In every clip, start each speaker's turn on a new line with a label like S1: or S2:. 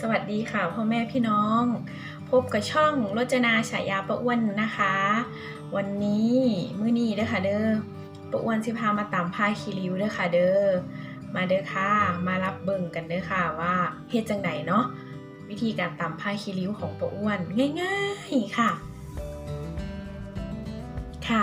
S1: สวัสดีค่ะพ่อแม่พี่น้อง พบกับช่องรจนาฉายาประอ้วนนะคะ วันนี้มื้อนี้เด้อค่ะเด้อประอ้วนสิพามาตามผ้าคีริ้วเด้อค่ะเด้อมาเด้อค่ะ มารับเบิ่งกันเด้อค่ะว่าเฮ็ดจังไหนเนาะวิธีการตำผ้าคีริ้วของประอ้วนง่ายๆค่ะ ค่ะ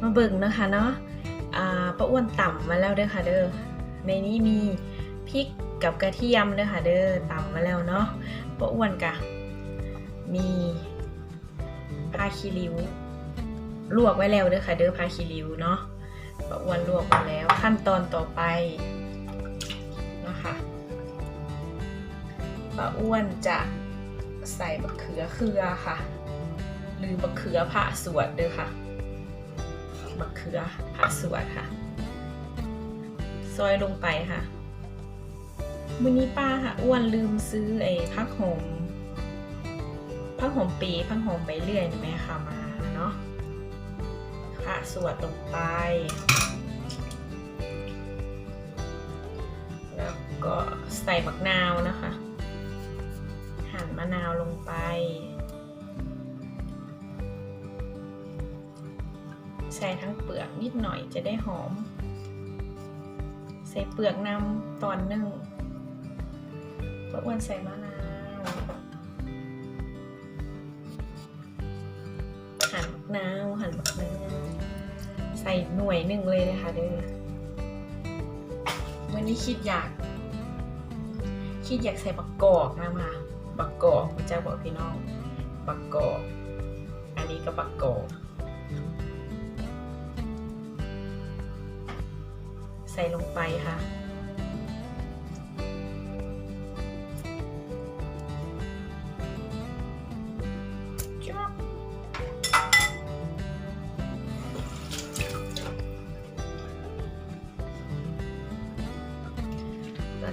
S1: มาเบิ่งนะคะเนาะประอ้วนต่ำมาแล้วเด้อค่ะเด้อในนี้มีพริก กับกระเทียมเด้อค่ะเด้อต่ำมาแล้วเนาะปะอ้วนกะ มีผ้าคีริ้วลวกไว้แล้วเด้อค่ะเด้อผ้าคีริ้วเนาะปะอ้วนลวกไว้แล้วขั้นตอนต่อไปนะคะป้าอ้วนจะใส่บักเขือเขือค่ะ หรือบักเขือผ่าสวดเด้อค่ะมะเขือผักสวนค่ะ ซอยลงไปค่ะ มื้อนี้ป้าค่ะอ้วนลืมซื้อไอ้ผักหอมผักหอมปีผักหอมใบเลื่อยนี่แม่ค่ะมาเนาะค่ะสวดลงไป แล้วก็ใส่มะนาวนะคะ หั่นมะนาวลงไป ใส่ทั้งเปลือกนิดหน่อยจะได้หอม ใส่เปลือกนำตอนนึ่ง ป้าอ้วนใส่มะนาวหั่นมะนาวหั่นมะนาวใส่หน่วยหนึ่งเลยนะคะเด้อวันนี้คิดอยาก คิดอยากใส่บักกอกนะคะบักกอกพระเจ้าบอกพี่น้องบักกอกอันนี้ก็บักกอกใส่ลงไปค่ะ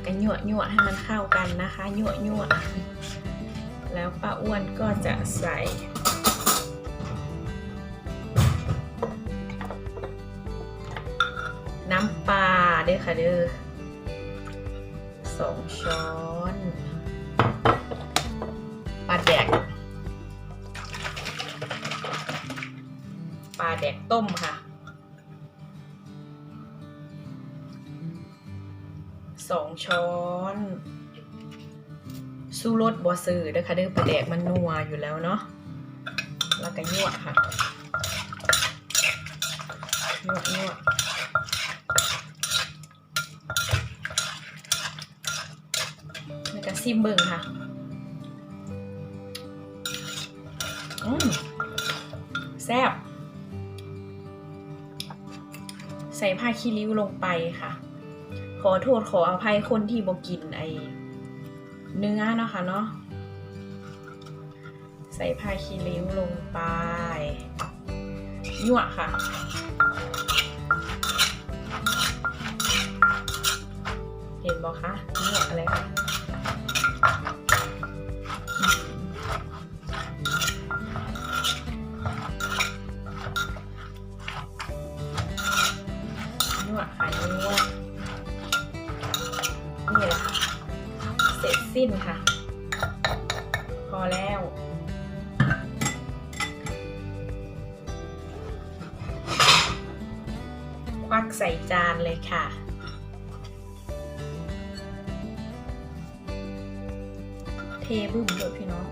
S1: ก็หยวดหยวดให้มันเข้ากันนะคะหยวดหยวดแล้วป้าอ้วนก็จะใส่น้ำปลาเด้อค่ะเด้อสองช้อนปลาแดกปลาแดกต้มค่ะ สองช้อนสู้รสบัวซื้อเด้อค่ะเด้อปลาแดกมันนัวอยู่แล้วเนาะแล้วก็ยั่วค่ะยั่วยั่วแล้วก็ซิมเบิงค่ะอืมแซ่บใส่ผ้าคีริ้วลงไปค่ะ ขอโทษขออภัยคนที่บอกกินไอเนื้อเนาะค่ะเนาะใส่ผ้าคีริ้วลงไปยั่วค่ะ เห็นบอกคะนี่อะไรคะ สิ้นค่ะ พอแล้วควักใส่จานเลยค่ะ เทบึ้มเลยพี่น้อง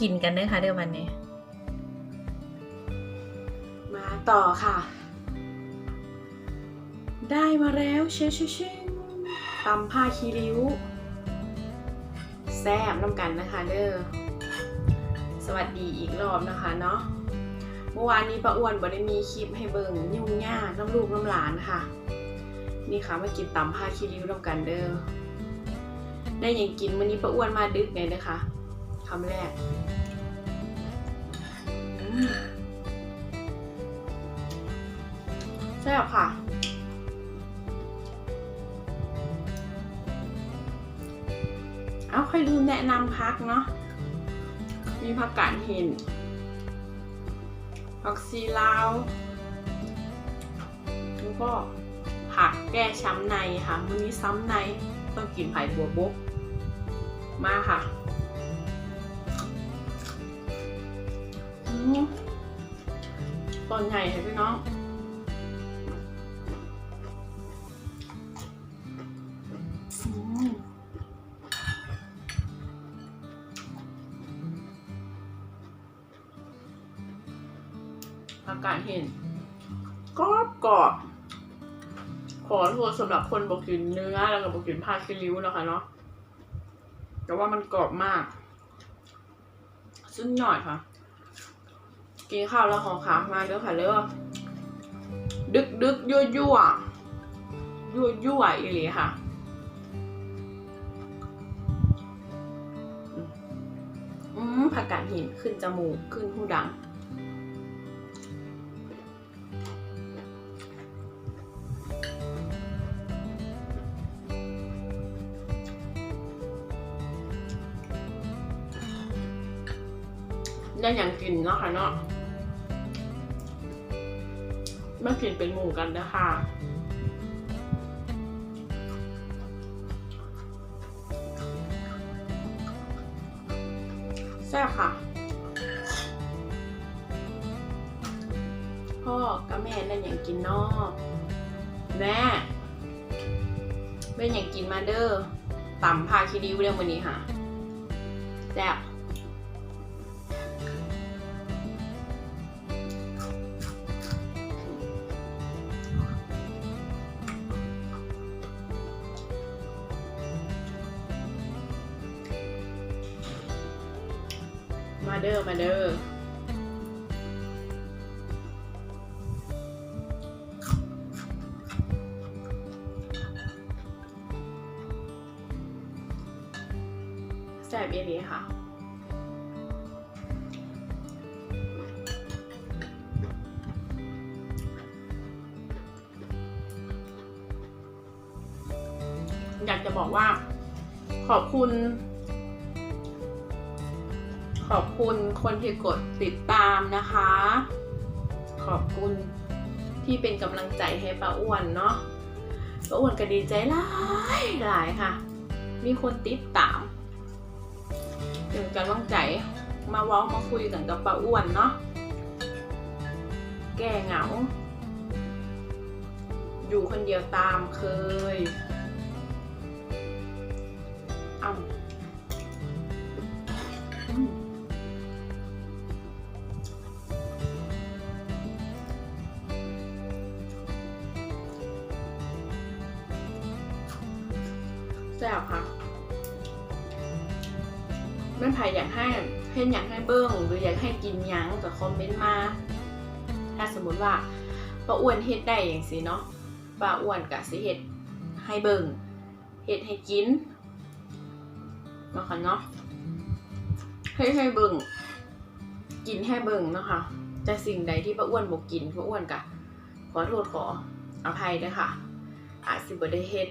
S1: กินกันเด้อค่ะเดี๋ยววันนี้ มาต่อค่ะ ได้มาแล้วเชชเชงตำผ้าคีริ้ว แซ่บน้ำกันนะคะเด้อสวัสดีอีกรอบนะคะเนาะเมื่อวานนี้ป้าอ้วนบ่ได้มีคลิปให้เบิ่งยุ่งยากน้ำลูกน้ำหลานค่ะ นี่ค่ะมากินตำผ้าคีริ้วน้ำกันเด้อได้ยังกินวันนี้ป้าอ้วนมาดึกไงเด้อค่ะคำแรก แซ่บค่ะ เอาค่อยลืมแนะนำพักเนาะ มีผักกาดหินผักซีลาว แล้วก็ผักแก้ช้ำในค่ะมื้อนี้ซ้ำในต้องกินไผ่บัวบก มาค่ะ ตอนใหญ่ให้พี่น้องอืมอากาศเห็นกรอบกรอบขอโทษสำหรับคนบอกกินเนื้อแล้วก็บอกกินผ้าคิริ้วนะคะเนาะแต่ว่ามันกรอบมากซึ่งหน่อยค่ะ กินข้าวแล้วหอขามาเด้อค่ะเด้อดึกดึกยั่วยั่วยั่วยั่วอีหลีค่ะอืมผักกาดหินขึ้นจมูกขึ้นหูดังได้อย่างกินเนาะค่ะเนาะ มากินเป็นหมู่กันนะคะแซ่บค่ะ พ่อกับแม่นั่นอย่างกินนอกแม่เป็นอย่างกินมาเด้อต่ำพาคิริวเรื่องวันนี้ค่ะแซ่บ เด้อมาเด้อแซ่บเอหลีค่ะอยากจะบอกว่า ขอบคุณ ขอบคุณคนที่กดติดตามนะคะ ขอบคุณที่เป็นกำลังใจให้ป้าอ้วนเนาะป้าอ้วนก็ดีใจหลายหลายค่ะ มีคนติดตามเป็นกำลังใจมาว้ามาคุยกันกับป้าอ้วนเนาะแก้เหงา อยู่คนเดียวตามเคย เบิ้งหรืออยากให้กินยังก็คอมเมนต์มา ถ้าสมมติว่าป้าอ้วนเฮ็ดได้อย่างสิเนาะป้าอ้วนกะสิเฮ็ดให้เบิ่งเฮ็ดให้กินเนาะค่ะเนาะให้ให้เบิ่งกินให้เบิ่งเนาะค่ะแต่สิ่งใดที่ป้าอ้วนบ่กินป้าอ้วนกะขอโทษขออภัยด้วยค่ะ อาจสิบ่ได้เฮ็ด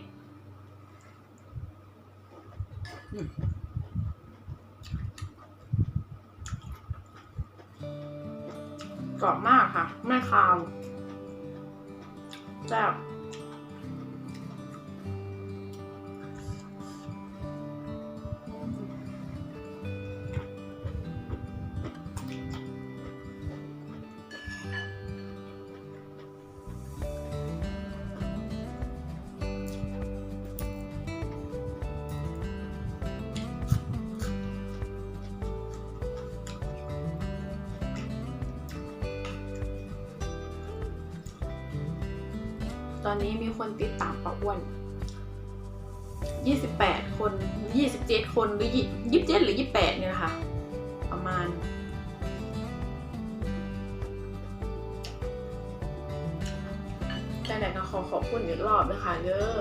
S1: อื กรอบมากค่ะ ไม่คาวแซ่บ อนนี้มีคนติดตามป้าอ้วนยี่สิบแปดคนยี่สิบเจ็ดคนหรือยี่สิบเจ็ดหรือยี่แปดเนี่ยนะคะ ประมาณ แต่ไหนก็ขอขอบคุณอีกรอบนะคะเด้อ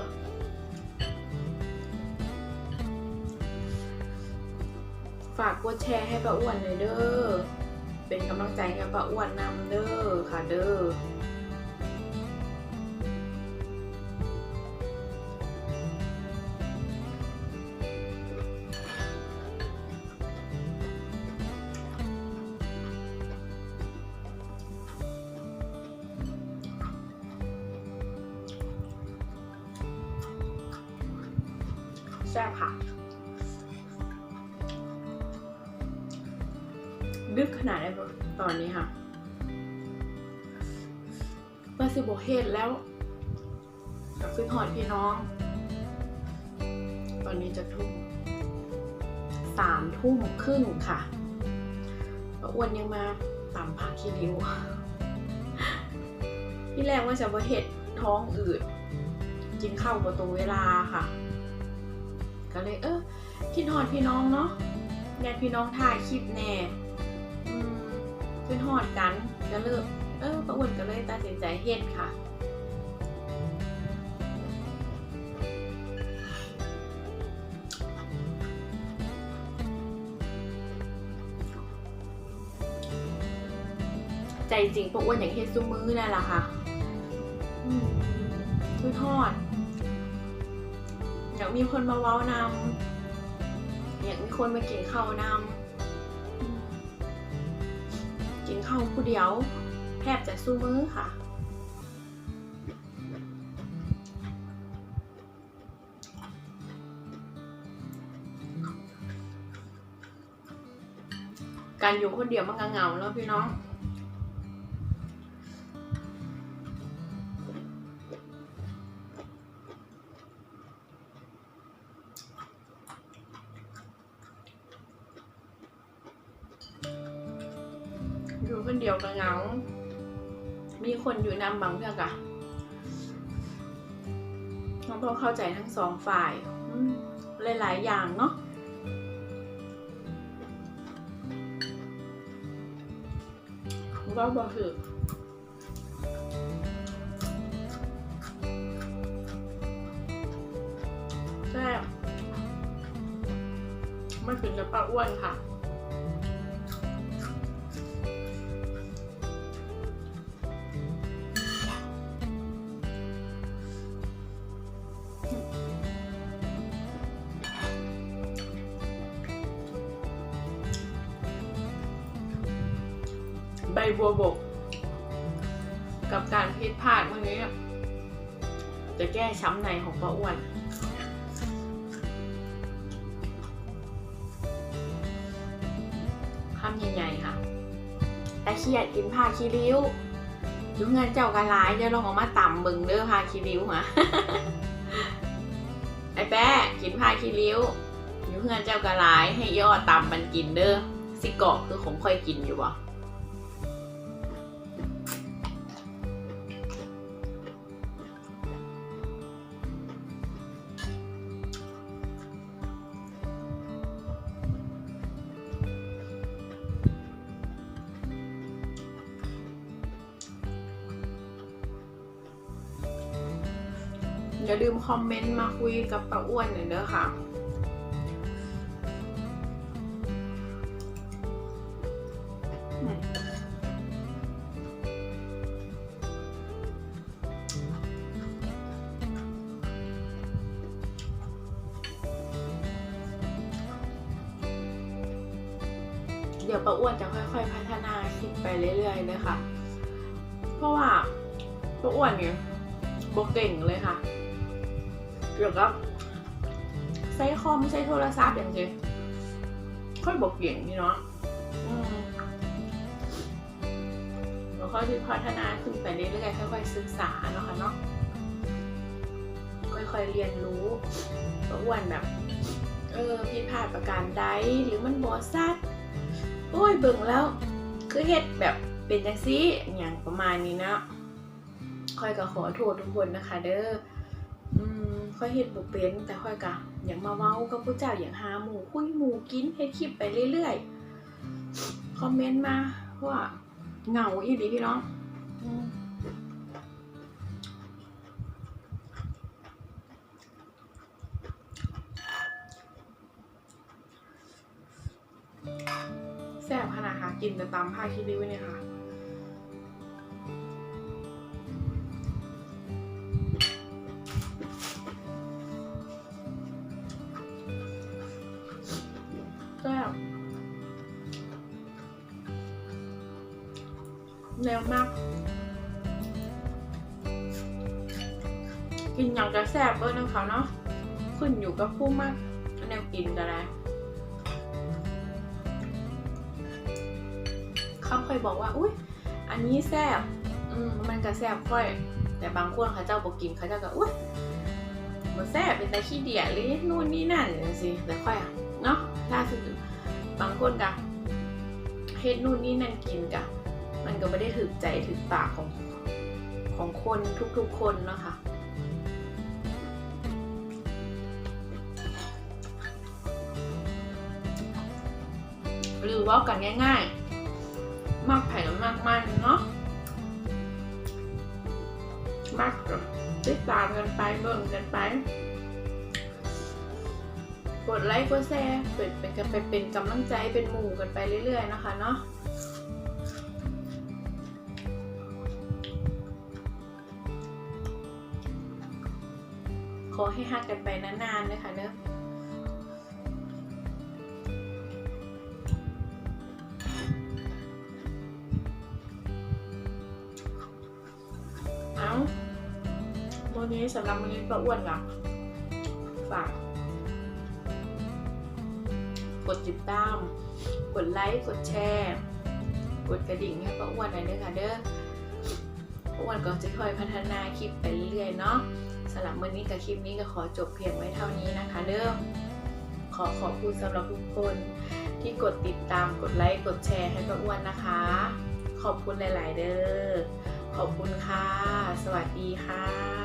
S1: ฝากกดแชร์ให้ป้าอ้วนเลยเด้อ เป็นกำลังใจให้ป้าอ้วนนำเด้อค่ะเด้อ ซ่บค่ะ ดึกขนาดไหนตอนนี้ค่ะเมื่อสิบเฮ็ดแล้วกับขึ้นหอดพี่น้อง ตอนนี้จะทุ่มสามทุ่มครึ่งค่ะป้าอ้วนยังมาตามผักขี้ริ้วที่แรกว่าจะบ่เฮ็ดท้องอืด กินข้าวบ่ตรงเวลาค่ะ ก็เลย เออคิดฮอดพี่น้องเนาะญาติพี่น้องถ่ายคลิปแน่ขึ้นฮอดกันก็เลิกเออป้าอ้วนก็เลยตัดสินใจเฮ็ดค่ะใจจริงป้าอ้วนอย่ากเฮ็ดซุ้มมือนั่นแหละค่ะคือทอด อยากมีคนมาเว้านำอยากมีคนมากินข้าวนำอืมกินข้าวผู้เดียวแทบจะสู้มือค่ะการอยู่คนเดียวมันก็เหงาแล้วพี่น้อง คนเดียวก็เหงา มีคนอยู่นำบางเรื่องอะต้องเข้าใจทั้งสองฝ่ายอืมหลาย ๆ อย่างเนาะว่าบ่คือแซ่บไม่ถึงกับป้าอ้วนค่ะ ช้ำในของป้าอ้วนคำใหญ่ๆค่ะ แต่ขี้ยดกินผ้าคีริ้วยุเงินเจ้ากระไรจะลองออกมาต่ำบึงเด้อผ้าคีริ้วฮะไอ้แป๊ะกินผ้าคีริ้วยุเงินเจ้ากระไรให้ย่อต่ำมันกินเด้อสิเกาะคือผมค่อยกินอยู่บ่ อย่าลืมคอมเมนต์มาคุยกับป้าอ้วนหน่อยเด้อค่ะเดี๋ยวป้าอ้วนจะค่อย ๆ พัฒนาคลิปไปเรื่อยๆเลยค่ะ เพราะว่าป้าอ้วนเนี่ยบกเก่งเลยค่ะ เกี่ยวกับใช้คอมใช้โทรศัพท์อย่างเงี้ยค่อยบอกเก่งนี่เนาะอืมแล้วค่อยพัฒนาขึ้นไปเรื่อยๆค่อยๆศึกษาเนาะค่ะเนาะค่อยๆเรียนรู้ประอ้วนแบบเออผิดพลาดประการใดหรือมันบอซัดโอ้ยเบิ่งแล้ว คือเฮ็ดแบบเป็นจังซี่อย่างประมาณนี้เนาะค่อยก็ขอโทษทุกคนนะคะ เด้ออืม ค่อยเฮ็ดบ่เป็นแต่ค่อยกะอย่ากมาเว้ากับผู้เจ้าอย่างหาหมูคุยหมูกินเฮ็ดคลิปไปเรื่อยๆ คอมเมนต์มาว่าเหงาอีหลีพี่น้องแซ่บขนาดค่ะ กินแต่ตามผ้าคิริ้วเนี่ยค่ะ เร็วมาก กินอย่างจะแซ่บเบอร์นึงเขาเนาะ ขึ้นอยู่กับผู้มากแนวกินกันนะเขาเคยบอกว่า อุ้ยอันนี้แซ่บ อืม มันก็แซ่บค่อย แต่บางคนเขาเจ้าบอกกินเขาเจ้าก็ อุ้ยมันแซ่บเป็นแต่ขี้เดียหรือนู่นนี่นั่นอย่างสิแต่ค่อยอะเนาะถ้าคือบางคนกะเฮ็ดนู่นนี่นั่นกินกะ มันก็ไม่ได้ถึกใจถึกปากของของคนทุกๆคนเนาะค่ะหรือว่ากันง่ายๆ มากไผ่มากมันเนาะ มากก็ติดตามกันไปเบิ่งกันไป กดไลค์กดแชร์เป็นเป็นกันไปเป็นกำลังใจเป็นหมู่กันไปเรื่อยๆนะคะเนาะ อให้ฮักกันไปนานๆนะคะเนอะเอาวันนี้สำหรับวันนี้ป้าอ้วนละฝาก กดติดตาม กดไลค์ กดแชร์ กดกระดิ่งให้ป้าอ้วนหน่อยเด้อค่ะเด้อป้าอ้วนก็จะค่อยพัฒนาคลิปไปเรื่อยๆเนาะำหรับมื้อนี้กับคลิปนี้ก็ขอจบเพียงไว้เท่านี้นะคะ เริ่มขอขอบคุณสำหรับทุกคน ที่กดติดตามกดไลค์กดแชร์ให้ป้าอ้วนนะคะ ขอบคุณหลาย ๆ เด้อขอบคุณค่ะ สวัสดีค่ะ